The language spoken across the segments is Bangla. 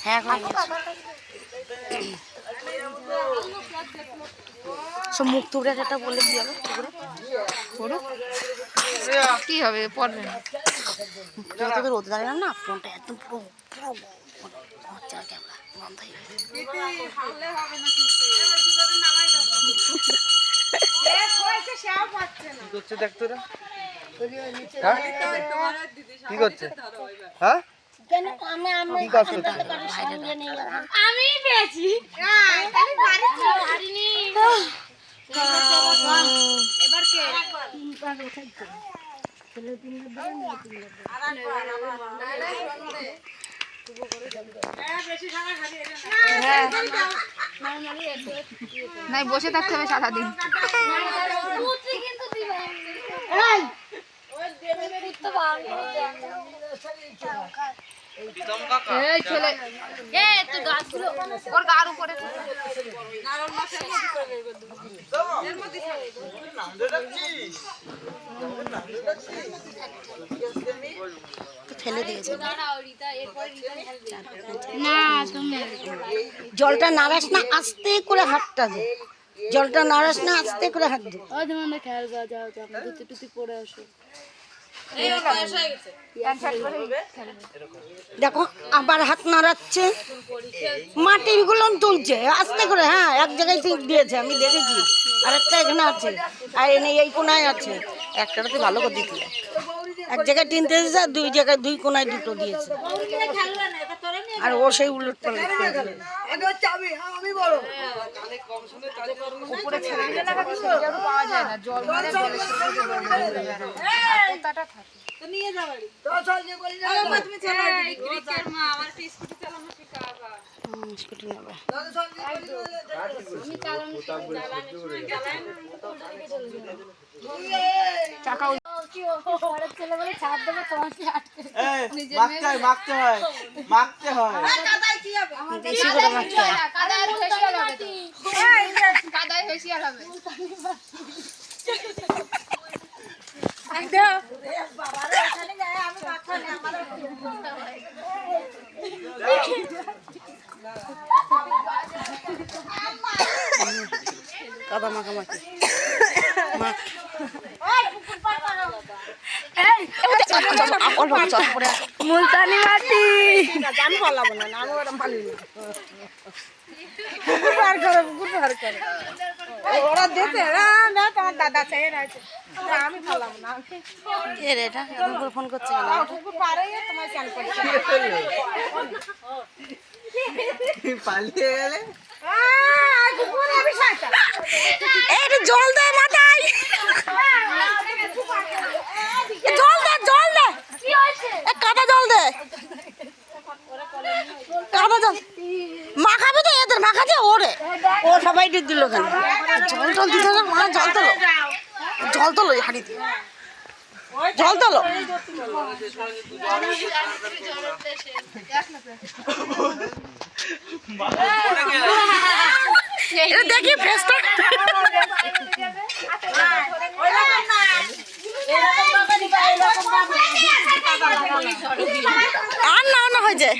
হ্যাঁ হয়ে গেছে সব মুখ টুকরে একটা বলে কি হবে টুকরে করুক কি হবে? পড়বে না। যত তো রোদে দাঁড়ালাম না ফোনটা একদম পুরো পুরো হচ্ছে ক্যামেরা বন্ধ হয়ে গেছে। কি করছে? দেখ তোরা হ্যাঁ? হ্যাঁ আমি পেয়েছি। এবার কে? নাই বসে থাকতে হবে সারাদিন। কিন্তু দিবে। এই ছেলে। এ তুই গাছগুলো ওর গার উপরে তো ফেলে দিয়েছে না জলটা নাড়াস না আস্তে করে হাতটা দে। জলটা নাড়াস না আস্তে করে হাত দে। খেয়াল দুটি টুটি পরে আসো। দেখো আবার হাত নাড়াচ্ছে মাটিরগুলো তুলছে আস্তে করে হ্যাঁ এক জায়গায় ঠিক দিয়েছে আমি দেখেছি আর একটা এখানে আছে আর এনে এই কোনায় আছে একটাতে ভালো করে দিতে এক জায়গায় তিনটে দিয়েছে আর দুই জায়গায় দুই কোনায় দুটো দিয়েছে আর ও সেই উলট পালট করে দিল। উপরে ছেড়ে দিলে না কাকি সেটা আর পাওয়া যায় না। জল মানে জলের সাথে জল মিশে যাবে। আর পোতাটা থাকে হুম, স্কুটি নেবে। চাকা ছেলে বলে ছাড় দেবে তোমাকে আটকে মাখতে হয় মাখতে হয় মাখতে হয়। বেশি করে মারতে হয়। কাদায় হবে। কাদায় হবে কাদা মাখ পরে মুলতানি মাটি পালাবো না আমি ওরম না বার করে বার করে ওরা দিতে দাদা আমি না কে রে এটা এরকম ফোন করছে কেন? কুকুর পারে তোমার চান করছে পালিয়ে গেলে? এই জল দে মাথায়। জল দে জল দে। এ কাদা জল দে। কাদা জল। মাখাবে তো? এদের মাখাছে ওরে। ও সবাই দিল কেন? জল টল দিতে না মা, জল তোলো। জল তোলো হাঁড়িতে। জল তোলো। দেখি ফেসটা আর না না হয়েছে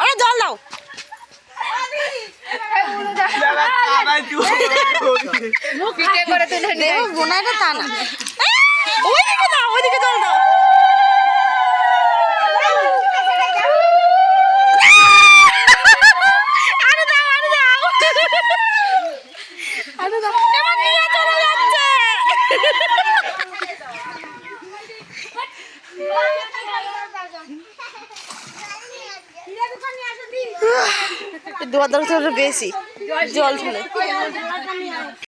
আরে জল দাও। পিঠে করে তুলে নিয়ে দেবো বোনাইটা তা না ওইদিকে দাও ওইদিকে জল দাও দোয়া দরকার বেশি। জল ঢেলে